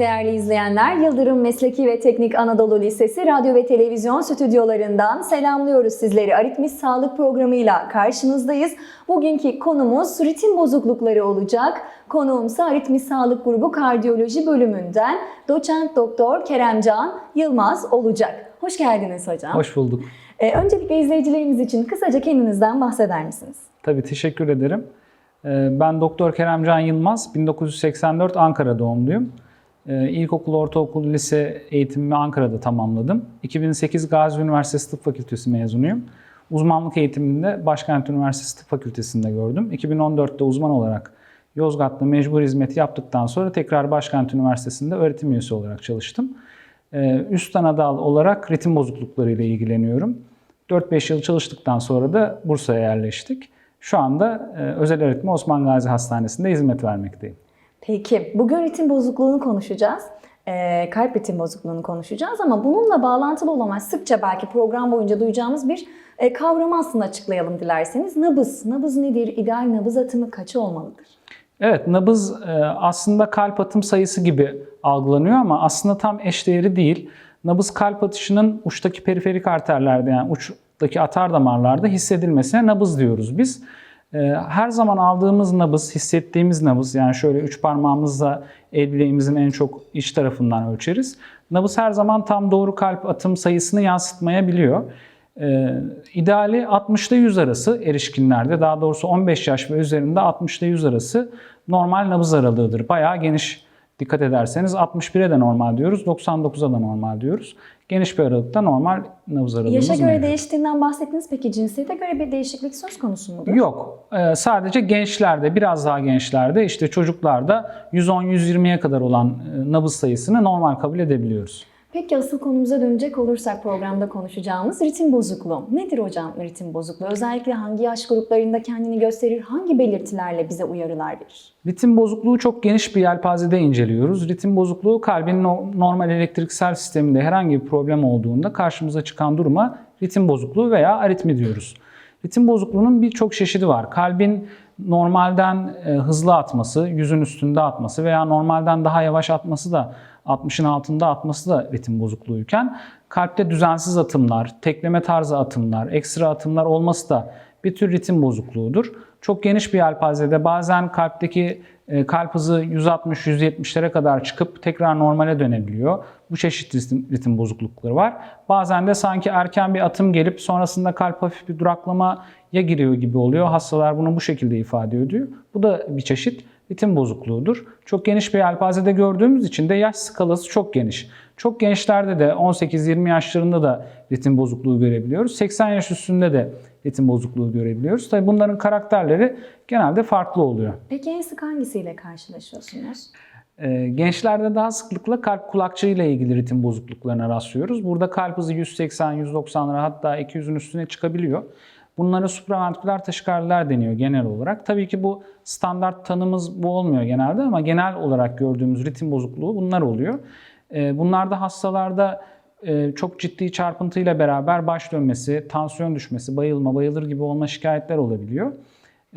Değerli izleyenler. Yıldırım Mesleki ve Teknik Anadolu Lisesi radyo ve televizyon stüdyolarından selamlıyoruz sizleri. Aritmis Sağlık programıyla karşınızdayız. Bugünkü konumuz ritim bozuklukları olacak. Konuğumsa Aritmis Sağlık Grubu Kardiyoloji bölümünden doçent doktor Keremcan Yılmaz olacak. Hoş geldiniz hocam. Hoş bulduk. Ee, öncelikle izleyicilerimiz için kısaca kendinizden bahseder misiniz? Tabii teşekkür ederim. Ee, Ben Doktor Keremcan Yılmaz, 1984 Ankara doğumluyum. Ee, İlkokul, ortaokul, lise eğitimimi Ankara'da tamamladım. 2008 Gazi Üniversitesi Tıp Fakültesi mezunuyum. Uzmanlık eğitimini de Başkent Üniversitesi Tıp Fakültesi'nde gördüm. 2014'te uzman olarak Yozgat'ta mecbur hizmeti yaptıktan sonra tekrar Başkent Üniversitesi'nde öğretim üyesi olarak çalıştım. Ee, Üst ana dal olarak ritim bozuklukları ile ilgileniyorum. 4-5 yıl çalıştıktan sonra da Bursa'ya yerleştik. Şu anda e, özel öğretimi Osman Gazi Hastanesi'nde hizmet vermekteyim. Peki, bugün ritim bozukluğunu konuşacağız. Ee, kalp ritim bozukluğunu konuşacağız ama bununla bağlantılı olan sıkça belki program boyunca duyacağımız bir e, kavramı aslında açıklayalım dilerseniz. Nabız. Nabız nedir? İdeal nabız atımı kaçı olmalıdır? Evet, nabız e, aslında kalp atım sayısı gibi algılanıyor ama aslında tam eşdeğeri değil. Nabız kalp atışının uçtaki periferik arterlerde yani uçtaki atar damarlarda hissedilmesine nabız diyoruz biz. E, Her zaman aldığımız nabız, hissettiğimiz nabız yani şöyle üç parmağımızla el bileğimizin en çok iç tarafından ölçeriz. Nabız her zaman tam doğru kalp atım sayısını yansıtmayabiliyor. Ee, ideali 60 ile 100 arası erişkinlerde, daha doğrusu 15 yaş ve üzerinde 60 ile 100 arası normal nabız aralığıdır. Bayağı geniş dikkat ederseniz 61'e de normal diyoruz, 99'a da normal diyoruz. Geniş bir aralıkta normal nabız aralığımız Yaşa göre mevcut. değiştiğinden bahsettiniz. Peki cinsiyete göre bir değişiklik söz konusu mudur? Yok. Ee, sadece gençlerde, biraz daha gençlerde, işte çocuklarda 110-120'ye kadar olan e, nabız sayısını normal kabul edebiliyoruz. Peki asıl konumuza dönecek olursak programda konuşacağımız ritim bozukluğu. Nedir hocam ritim bozukluğu? Özellikle hangi yaş gruplarında kendini gösterir? Hangi belirtilerle bize uyarılar verir? Ritim bozukluğu çok geniş bir yelpazede inceliyoruz. Ritim bozukluğu kalbin no- normal elektriksel sisteminde herhangi bir problem olduğunda karşımıza çıkan duruma ritim bozukluğu veya aritmi diyoruz. Ritim bozukluğunun birçok çeşidi var. Kalbin normalden e, hızlı atması, yüzün üstünde atması veya normalden daha yavaş atması da 60'ın altında atması da ritim bozukluğuyken kalpte düzensiz atımlar, tekleme tarzı atımlar, ekstra atımlar olması da bir tür ritim bozukluğudur. Çok geniş bir yelpazede bazen kalpteki e, kalp hızı 160-170'lere kadar çıkıp tekrar normale dönebiliyor. Bu çeşit ritim, ritim bozuklukları var. Bazen de sanki erken bir atım gelip sonrasında kalp hafif bir duraklamaya giriyor gibi oluyor. Hastalar bunu bu şekilde ifade ediyor. Bu da bir çeşit ritim bozukluğudur. Çok geniş bir yelpazede gördüğümüz için de yaş skalası çok geniş. Çok gençlerde de 18-20 yaşlarında da ritim bozukluğu görebiliyoruz. 80 yaş üstünde de ritim bozukluğu görebiliyoruz. Tabii bunların karakterleri genelde farklı oluyor. Peki en sık hangisiyle karşılaşıyorsunuz? Ee, Gençlerde daha sıklıkla kalp kulakçığı ile ilgili ritim bozukluklarına rastlıyoruz. Burada kalp hızı 180-190'lara hatta 200'ün üstüne çıkabiliyor. Bunlara supraventriküler taşikardiler deniyor genel olarak. Tabii ki bu standart tanımız bu olmuyor genelde ama genel olarak gördüğümüz ritim bozukluğu bunlar oluyor. Ee, Bunlarda hastalarda e, çok ciddi çarpıntıyla beraber baş dönmesi, tansiyon düşmesi, bayılma, bayılır gibi olma şikayetler olabiliyor.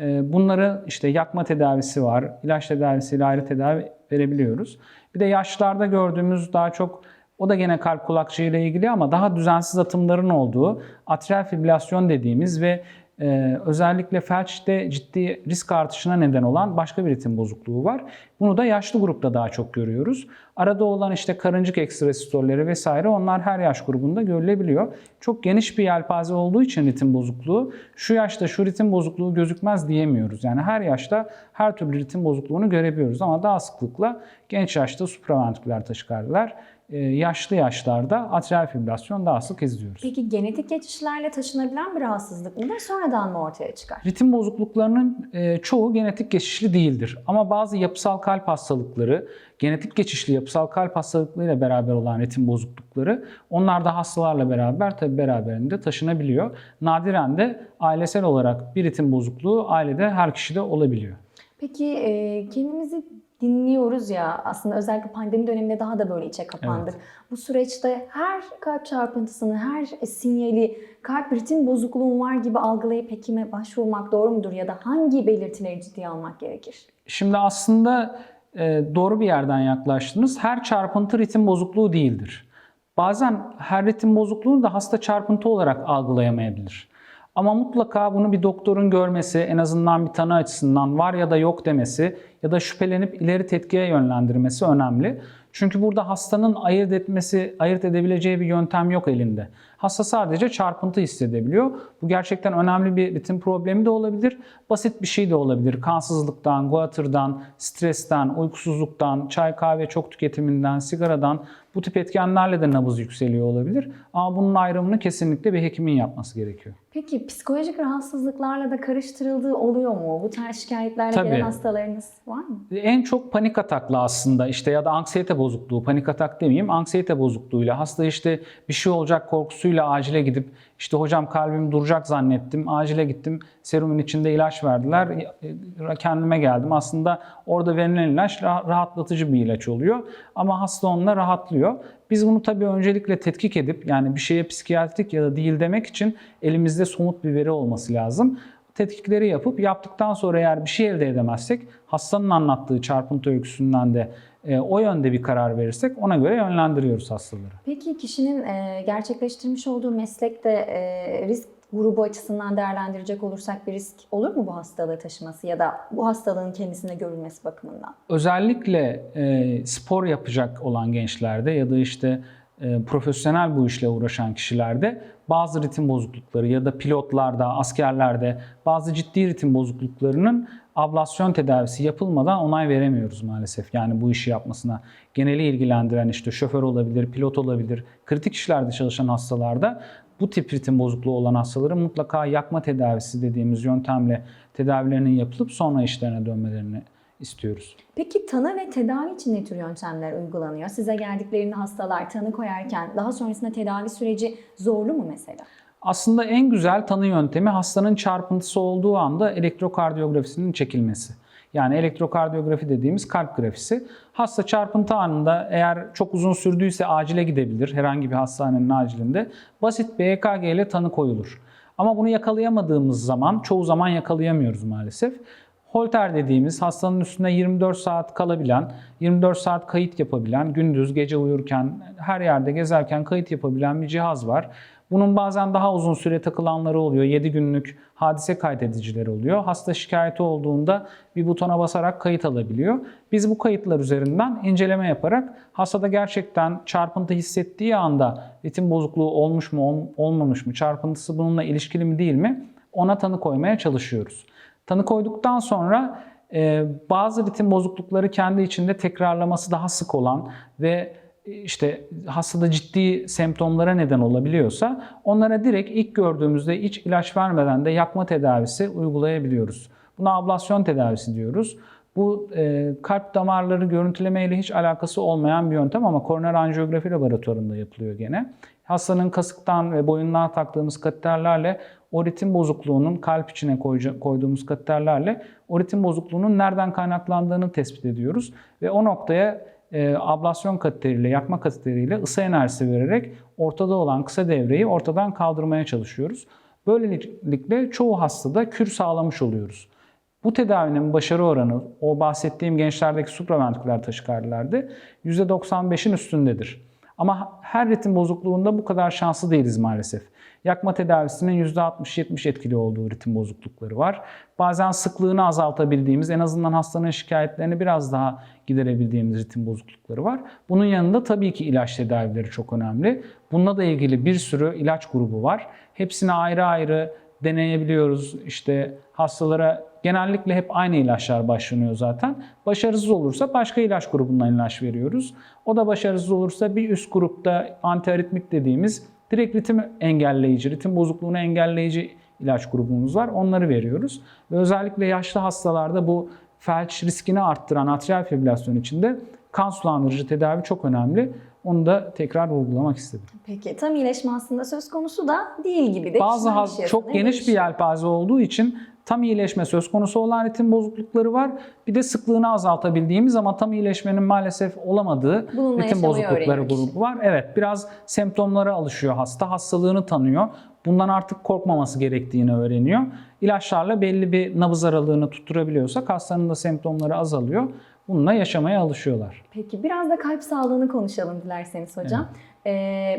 Ee, Bunları işte yakma tedavisi var, ilaç tedavisiyle ayrı tedavi verebiliyoruz. Bir de yaşlarda gördüğümüz daha çok o da gene kalp kulakçığı ile ilgili ama daha düzensiz atımların olduğu atrial fibrilasyon dediğimiz ve e, özellikle felçte ciddi risk artışına neden olan başka bir ritim bozukluğu var. Bunu da yaşlı grupta daha çok görüyoruz. Arada olan işte karıncık ekstrasistolleri vesaire onlar her yaş grubunda görülebiliyor. Çok geniş bir yelpaze olduğu için ritim bozukluğu şu yaşta şu ritim bozukluğu gözükmez diyemiyoruz. Yani her yaşta her türlü ritim bozukluğunu görebiliyoruz ama daha sıklıkla genç yaşta supraventriküler taşikardiler, yaşlı yaşlarda atrial fibrilasyon daha sık izliyoruz. Peki genetik geçişlerle taşınabilen bir rahatsızlık mıdır? Sonradan mı ortaya çıkar? Ritim bozukluklarının e, çoğu genetik geçişli değildir. Ama bazı yapısal kalp hastalıkları, genetik geçişli yapısal kalp hastalıklarıyla beraber olan ritim bozuklukları onlar da hastalarla beraber tabi beraberinde taşınabiliyor. Nadiren de ailesel olarak bir ritim bozukluğu ailede her kişide olabiliyor. Peki e, kendimizi dinliyoruz ya aslında özellikle pandemi döneminde daha da böyle içe kapandık. Bu süreçte her kalp çarpıntısını, her sinyali kalp ritim bozukluğum var gibi algılayıp hekime başvurmak doğru mudur ya da hangi belirtileri ciddiye almak gerekir? Şimdi aslında e, doğru bir yerden yaklaştınız. Her çarpıntı ritim bozukluğu değildir. Bazen her ritim bozukluğunu da hasta çarpıntı olarak algılayamayabilir. Ama mutlaka bunu bir doktorun görmesi, en azından bir tanı açısından var ya da yok demesi ya da şüphelenip ileri tetkiye yönlendirmesi önemli. Çünkü burada hastanın ayırt etmesi, ayırt edebileceği bir yöntem yok elinde. Hasta sadece çarpıntı hissedebiliyor. Bu gerçekten önemli bir ritim problemi de olabilir. Basit bir şey de olabilir. Kansızlıktan, guatırdan, stresten, uykusuzluktan, çay kahve çok tüketiminden, sigaradan bu tip etkenlerle de nabız yükseliyor olabilir. Ama bunun ayrımını kesinlikle bir hekimin yapması gerekiyor. Peki psikolojik rahatsızlıklarla da karıştırıldığı oluyor mu? Bu tarz şikayetlerle Tabii. gelen hastalarınız var mı? En çok panik atakla aslında işte ya da anksiyete bozukluğu, panik atak demeyeyim, anksiyete bozukluğuyla hasta işte bir şey olacak korkusuyla acile gidip işte hocam kalbim duracak zannettim, acile gittim, serumun içinde ilaç verdiler, e, kendime geldim. Aslında orada verilen ilaç rah- rahatlatıcı bir ilaç oluyor ama hasta onunla rahatlıyor. Biz bunu tabii öncelikle tetkik edip yani bir şeye psikiyatrik ya da değil demek için elimizde somut bir veri olması lazım tetkikleri yapıp yaptıktan sonra eğer bir şey elde edemezsek hastanın anlattığı çarpıntı öyküsünden de e, o yönde bir karar verirsek ona göre yönlendiriyoruz hastaları. Peki kişinin e, gerçekleştirmiş olduğu meslekte e, risk grubu açısından değerlendirecek olursak bir risk olur mu bu hastalığı taşıması ya da bu hastalığın kendisine görülmesi bakımından? Özellikle e, spor yapacak olan gençlerde ya da işte profesyonel bu işle uğraşan kişilerde bazı ritim bozuklukları ya da pilotlarda, askerlerde bazı ciddi ritim bozukluklarının ablasyon tedavisi yapılmadan onay veremiyoruz maalesef. Yani bu işi yapmasına geneli ilgilendiren işte şoför olabilir, pilot olabilir, kritik işlerde çalışan hastalarda bu tip ritim bozukluğu olan hastaların mutlaka yakma tedavisi dediğimiz yöntemle tedavilerinin yapılıp sonra işlerine dönmelerini istiyoruz. Peki tanı ve tedavi için ne tür yöntemler uygulanıyor? Size geldiklerinde hastalar tanı koyarken daha sonrasında tedavi süreci zorlu mu mesela? Aslında en güzel tanı yöntemi hastanın çarpıntısı olduğu anda elektrokardiyografisinin çekilmesi. Yani elektrokardiyografi dediğimiz kalp grafisi. Hasta çarpıntı anında eğer çok uzun sürdüyse acile gidebilir herhangi bir hastanenin acilinde. Basit bir EKG ile tanı koyulur. Ama bunu yakalayamadığımız zaman, çoğu zaman yakalayamıyoruz maalesef. Holter dediğimiz hastanın üstünde 24 saat kalabilen, 24 saat kayıt yapabilen, gündüz gece uyurken, her yerde gezerken kayıt yapabilen bir cihaz var. Bunun bazen daha uzun süre takılanları oluyor. 7 günlük hadise kaydedicileri oluyor. Hasta şikayeti olduğunda bir butona basarak kayıt alabiliyor. Biz bu kayıtlar üzerinden inceleme yaparak hastada gerçekten çarpıntı hissettiği anda ritim bozukluğu olmuş mu ol- olmamış mı, çarpıntısı bununla ilişkili mi değil mi ona tanı koymaya çalışıyoruz. Tanı koyduktan sonra e, bazı ritim bozuklukları kendi içinde tekrarlaması daha sık olan ve işte hastada ciddi semptomlara neden olabiliyorsa onlara direkt ilk gördüğümüzde hiç ilaç vermeden de yakma tedavisi uygulayabiliyoruz. Buna ablasyon tedavisi diyoruz. Bu e, kalp damarları görüntüleme ile hiç alakası olmayan bir yöntem ama koroner anjiyografi laboratuvarında yapılıyor gene. Hastanın kasıktan ve boyundan taktığımız kateterlerle o ritim bozukluğunun kalp içine koyduğumuz kateterlerle o ritim bozukluğunun nereden kaynaklandığını tespit ediyoruz ve o noktaya e, ablasyon kateteriyle, yakma kateteriyle ısı enerjisi vererek ortada olan kısa devreyi ortadan kaldırmaya çalışıyoruz. Böylelikle çoğu hastada kür sağlamış oluyoruz. Bu tedavinin başarı oranı o bahsettiğim gençlerdeki supraventriküler taşikardilerde %95'in üstündedir. Ama her ritim bozukluğunda bu kadar şanslı değiliz maalesef. Yakma tedavisinin %60-70 etkili olduğu ritim bozuklukları var. Bazen sıklığını azaltabildiğimiz, en azından hastanın şikayetlerini biraz daha giderebildiğimiz ritim bozuklukları var. Bunun yanında tabii ki ilaç tedavileri çok önemli. Bununla da ilgili bir sürü ilaç grubu var. Hepsini ayrı ayrı deneyebiliyoruz. İşte hastalara genellikle hep aynı ilaçlar başlanıyor zaten. Başarısız olursa başka ilaç grubundan ilaç veriyoruz. O da başarısız olursa bir üst grupta antiaritmik dediğimiz direkt ritim engelleyici, ritim bozukluğunu engelleyici ilaç grubumuz var. Onları veriyoruz. Ve özellikle yaşlı hastalarda bu felç riskini arttıran atrial fibrilasyon için de kan sulandırıcı tedavi çok önemli. Onu da tekrar vurgulamak istedim. Peki tam iyileşme aslında söz konusu da değil gibi de. Bazı has- çok geniş bir değişiyor. yelpaze olduğu için tam iyileşme söz konusu olan ritim bozuklukları var. Bir de sıklığını azaltabildiğimiz ama tam iyileşmenin maalesef olamadığı Bununla ritim bozuklukları öğreniyor kişi. grubu var. Evet biraz semptomlara alışıyor hasta, hastalığını tanıyor. Bundan artık korkmaması gerektiğini öğreniyor. İlaçlarla belli bir nabız aralığını tutturabiliyorsak hastanın da semptomları azalıyor. bununla yaşamaya alışıyorlar. Peki biraz da kalp sağlığını konuşalım dilerseniz hocam.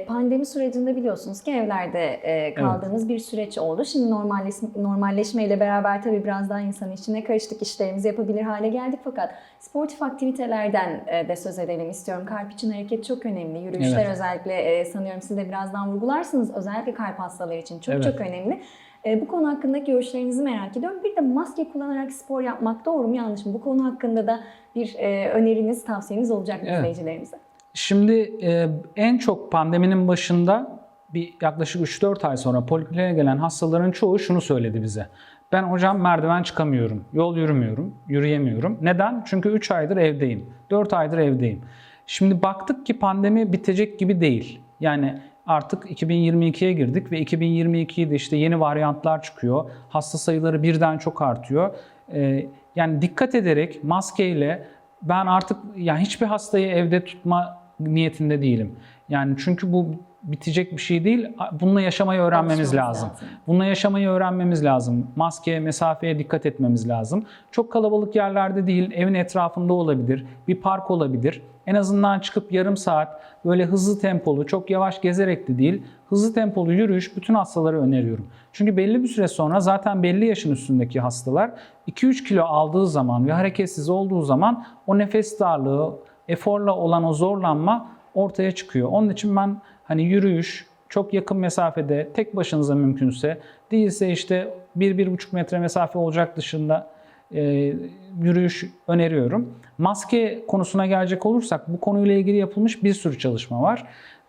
Pandemi sürecinde biliyorsunuz ki evlerde e, kaldığımız bir süreç oldu. Şimdi normalleşme, normalleşmeyle beraber tabii biraz daha insanın içine karıştık, işlerimizi yapabilir hale geldik. Fakat sportif aktivitelerden e, de söz edelim istiyorum. Kalp için hareket çok önemli. Yürüyüşler Evet. özellikle e, sanıyorum siz de birazdan vurgularsınız. Özellikle kalp hastaları için çok Evet. çok önemli. E, bu konu hakkındaki görüşlerinizi merak ediyorum. Bir de maske kullanarak spor yapmak doğru mu yanlış mı? Bu konu hakkında da bir e, öneriniz, tavsiyeniz olacak Evet. izleyicilerimize? Şimdi e, en çok pandeminin başında bir yaklaşık 3-4 ay sonra polikliniğe gelen hastaların çoğu şunu söyledi bize. Ben hocam merdiven çıkamıyorum, yol yürümüyorum, yürüyemiyorum. Neden? Çünkü 3 aydır evdeyim, 4 aydır evdeyim. Şimdi baktık ki pandemi bitecek gibi değil. Yani artık 2022'ye girdik ve 2022'de işte yeni varyantlar çıkıyor. Hasta sayıları birden çok artıyor. E, yani dikkat ederek maskeyle ben artık yani hiçbir hastayı evde tutma niyetinde değilim. Yani çünkü bu bitecek bir şey değil. Bununla yaşamayı öğrenmemiz Alışmamız lazım. lazım. Bununla yaşamayı öğrenmemiz lazım. Maskeye, mesafeye dikkat etmemiz lazım. Çok kalabalık yerlerde değil, evin etrafında olabilir, bir park olabilir. En azından çıkıp yarım saat böyle hızlı tempolu, çok yavaş gezerek de değil, hızlı tempolu yürüyüş bütün hastalara öneriyorum. Çünkü belli bir süre sonra zaten belli yaşın üstündeki hastalar 2-3 kilo aldığı zaman ve hareketsiz olduğu zaman o nefes darlığı, eforla olan o zorlanma ortaya çıkıyor. Onun için ben hani yürüyüş, çok yakın mesafede, tek başınıza mümkünse, değilse işte 1-1,5 metre mesafe olacak dışında e, yürüyüş öneriyorum. Maske konusuna gelecek olursak bu konuyla ilgili yapılmış bir sürü çalışma var.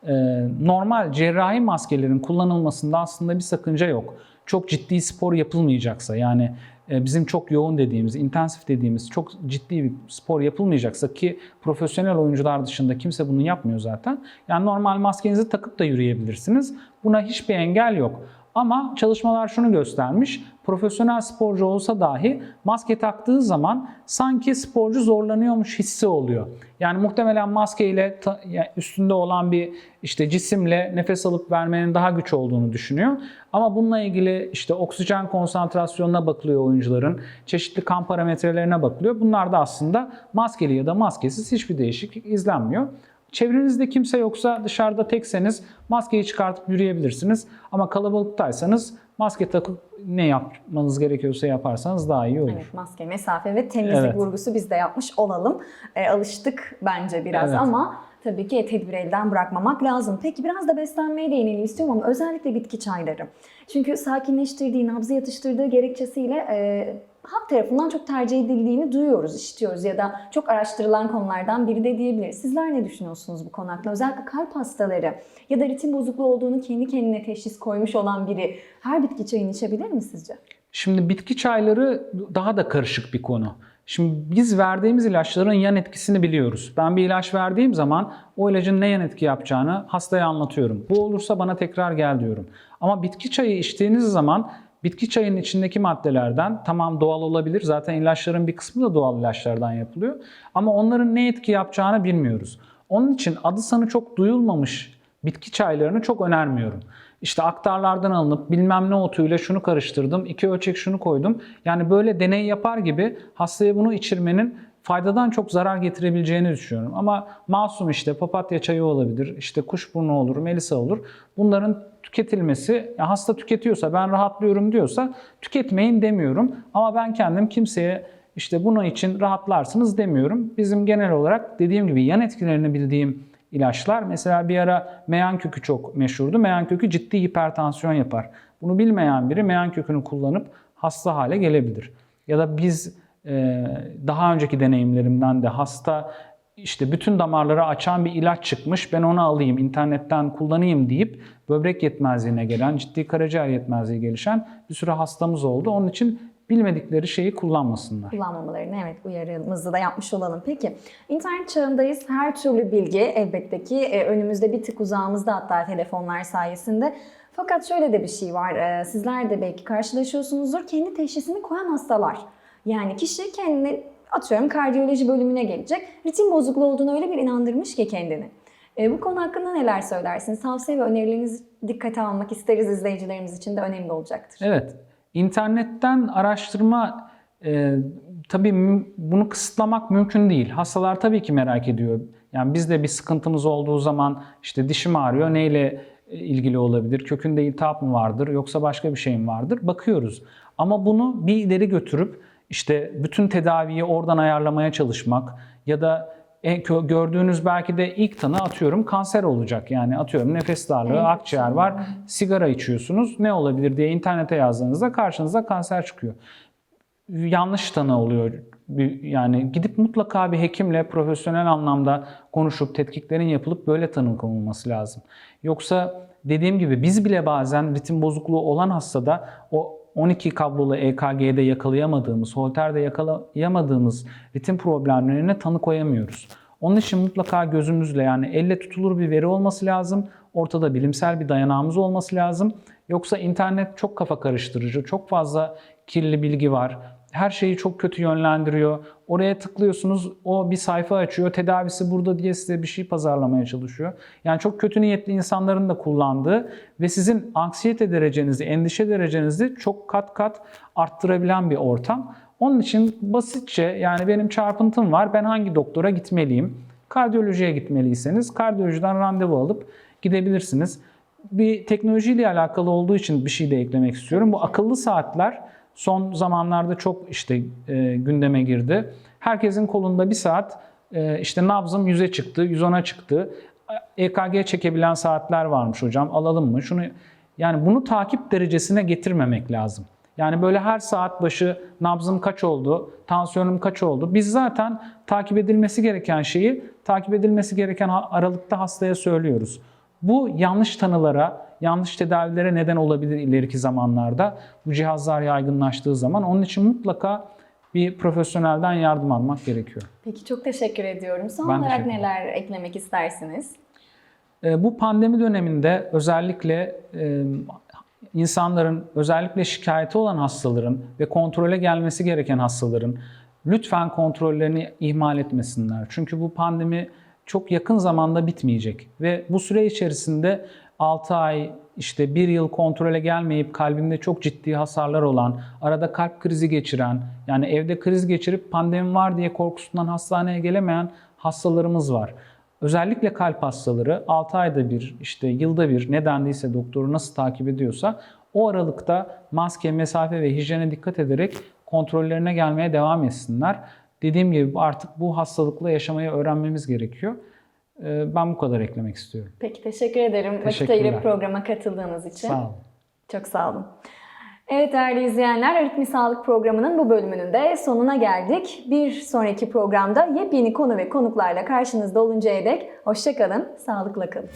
E, normal cerrahi maskelerin kullanılmasında aslında bir sakınca yok. Çok ciddi spor yapılmayacaksa yani bizim çok yoğun dediğimiz, intensif dediğimiz çok ciddi bir spor yapılmayacaksa ki profesyonel oyuncular dışında kimse bunu yapmıyor zaten. Yani normal maskenizi takıp da yürüyebilirsiniz. Buna hiçbir engel yok. Ama çalışmalar şunu göstermiş. Profesyonel sporcu olsa dahi maske taktığı zaman sanki sporcu zorlanıyormuş hissi oluyor. Yani muhtemelen maskeyle üstünde olan bir işte cisimle nefes alıp vermenin daha güç olduğunu düşünüyor. Ama bununla ilgili işte oksijen konsantrasyonuna bakılıyor oyuncuların. Çeşitli kan parametrelerine bakılıyor. Bunlar da aslında maskeli ya da maskesiz hiçbir değişiklik izlenmiyor. Çevrenizde kimse yoksa dışarıda tekseniz maskeyi çıkartıp yürüyebilirsiniz. Ama kalabalıktaysanız maske takıp ne yapmanız gerekiyorsa yaparsanız daha iyi olur. Evet, maske, mesafe ve temizlik Evet. vurgusu biz de yapmış olalım. E, alıştık bence biraz Evet. ama tabii ki tedbiri elden bırakmamak lazım. Peki biraz da beslenmeye değinelim istiyorum ama özellikle bitki çayları. Çünkü sakinleştirdiği, nabzı yatıştırdığı gerekçesiyle e, halk tarafından çok tercih edildiğini duyuyoruz, işitiyoruz ya da çok araştırılan konulardan biri de diyebiliriz. Sizler ne düşünüyorsunuz bu konu hakkında? Özellikle kalp hastaları ya da ritim bozukluğu olduğunu kendi kendine teşhis koymuş olan biri her bitki çayını içebilir mi sizce? Şimdi bitki çayları daha da karışık bir konu. Şimdi biz verdiğimiz ilaçların yan etkisini biliyoruz. Ben bir ilaç verdiğim zaman o ilacın ne yan etki yapacağını hastaya anlatıyorum. Bu olursa bana tekrar gel diyorum. Ama bitki çayı içtiğiniz zaman bitki çayının içindeki maddelerden tamam doğal olabilir. Zaten ilaçların bir kısmı da doğal ilaçlardan yapılıyor. Ama onların ne etki yapacağını bilmiyoruz. Onun için adı sanı çok duyulmamış bitki çaylarını çok önermiyorum. İşte aktarlardan alınıp bilmem ne otuyla şunu karıştırdım, iki ölçek şunu koydum. Yani böyle deney yapar gibi hastaya bunu içirmenin faydadan çok zarar getirebileceğini düşünüyorum. Ama masum işte papatya çayı olabilir, işte kuşburnu olur, melisa olur. Bunların tüketilmesi, hasta tüketiyorsa ben rahatlıyorum diyorsa tüketmeyin demiyorum. Ama ben kendim kimseye işte bunun için rahatlarsınız demiyorum. Bizim genel olarak dediğim gibi yan etkilerini bildiğim ilaçlar. Mesela bir ara meyan kökü çok meşhurdu. Meyan kökü ciddi hipertansiyon yapar. Bunu bilmeyen biri meyan kökünü kullanıp hasta hale gelebilir. Ya da biz daha önceki deneyimlerimden de hasta işte bütün damarları açan bir ilaç çıkmış ben onu alayım internetten kullanayım deyip böbrek yetmezliğine gelen ciddi karaciğer yetmezliği gelişen bir sürü hastamız oldu. Onun için bilmedikleri şeyi kullanmasınlar. kullanmamalarını evet uyarımızı da yapmış olalım. Peki internet çağındayız. Her türlü bilgi elbette ki e, önümüzde bir tık uzağımızda hatta telefonlar sayesinde. Fakat şöyle de bir şey var. e, Sizler de belki karşılaşıyorsunuzdur. Kendi teşhisini koyan hastalar. Yani kişi kendini atıyorum kardiyoloji bölümüne gelecek. Ritim bozukluğu olduğunu öyle bir inandırmış ki kendini. E, bu konu hakkında neler söylersiniz? Tavsiye ve önerilerinizi dikkate almak isteriz izleyicilerimiz için de önemli olacaktır. Evet, internetten araştırma e, tabii bunu kısıtlamak mümkün değil. Hastalar tabii ki merak ediyor. Yani bizde bir sıkıntımız olduğu zaman işte dişim ağrıyor neyle e, ilgili olabilir? Kökünde iltihap mı vardır yoksa başka bir şey mi vardır? Bakıyoruz. Ama bunu bir ileri götürüp işte bütün tedaviyi oradan ayarlamaya çalışmak ya da kö- gördüğünüz belki de ilk tanı atıyorum kanser olacak. Yani atıyorum nefes darlığı, Evet. akciğer var, sigara içiyorsunuz. Ne olabilir diye internete yazdığınızda karşınıza kanser çıkıyor yanlış tanı oluyor. Yani gidip mutlaka bir hekimle profesyonel anlamda konuşup tetkiklerin yapılıp böyle tanı konulması lazım. Yoksa dediğim gibi biz bile bazen ritim bozukluğu olan hastada o 12 kablolu EKG'de yakalayamadığımız, Holter'de yakalayamadığımız ritim problemlerine tanı koyamıyoruz. Onun için mutlaka gözümüzle yani elle tutulur bir veri olması lazım. Ortada bilimsel bir dayanağımız olması lazım. Yoksa internet çok kafa karıştırıcı, çok fazla kirli bilgi var. Her şeyi çok kötü yönlendiriyor. Oraya tıklıyorsunuz, o bir sayfa açıyor. Tedavisi burada diye size bir şey pazarlamaya çalışıyor. Yani çok kötü niyetli insanların da kullandığı ve sizin anksiyete derecenizi, endişe derecenizi çok kat kat arttırabilen bir ortam. Onun için basitçe yani benim çarpıntım var, ben hangi doktora gitmeliyim? Kardiyolojiye gitmeliyseniz kardiyolojiden randevu alıp gidebilirsiniz. Bir teknolojiyle alakalı olduğu için bir şey de eklemek istiyorum. Bu akıllı saatler son zamanlarda çok işte e, gündeme girdi. Herkesin kolunda bir saat e, işte nabzım 100'e çıktı, 110'a çıktı. EKG çekebilen saatler varmış hocam. Alalım mı? Şunu yani bunu takip derecesine getirmemek lazım. Yani böyle her saat başı nabzım kaç oldu, tansiyonum kaç oldu. Biz zaten takip edilmesi gereken şeyi takip edilmesi gereken aralıkta hastaya söylüyoruz. Bu yanlış tanılara, yanlış tedavilere neden olabilir ileriki zamanlarda. Bu cihazlar yaygınlaştığı zaman. Onun için mutlaka bir profesyonelden yardım almak gerekiyor. Peki çok teşekkür ediyorum. Son Ben olarak neler eklemek istersiniz? E, Bu pandemi döneminde özellikle e, insanların, özellikle şikayeti olan hastaların ve kontrole gelmesi gereken hastaların lütfen kontrollerini ihmal etmesinler. Çünkü bu pandemi çok yakın zamanda bitmeyecek ve bu süre içerisinde 6 ay, işte 1 yıl kontrole gelmeyip kalbinde çok ciddi hasarlar olan, arada kalp krizi geçiren, yani evde kriz geçirip pandemi var diye korkusundan hastaneye gelemeyen hastalarımız var. Özellikle kalp hastaları 6 ayda bir, işte yılda bir ne dendiyse doktoru nasıl takip ediyorsa o aralıkta maske, mesafe ve hijyene dikkat ederek kontrollerine gelmeye devam etsinler. Dediğim gibi artık bu hastalıkla yaşamayı öğrenmemiz gerekiyor. Ee, Ben bu kadar eklemek istiyorum. Peki teşekkür ederim. Vakit ayırıp programa katıldığınız için. Sağ olun. Çok sağ olun. Evet değerli izleyenler, Aritmi Sağlık programının bu bölümünün de sonuna geldik. Bir sonraki programda yepyeni konu ve konuklarla karşınızda oluncaya dek hoşçakalın, sağlıkla kalın.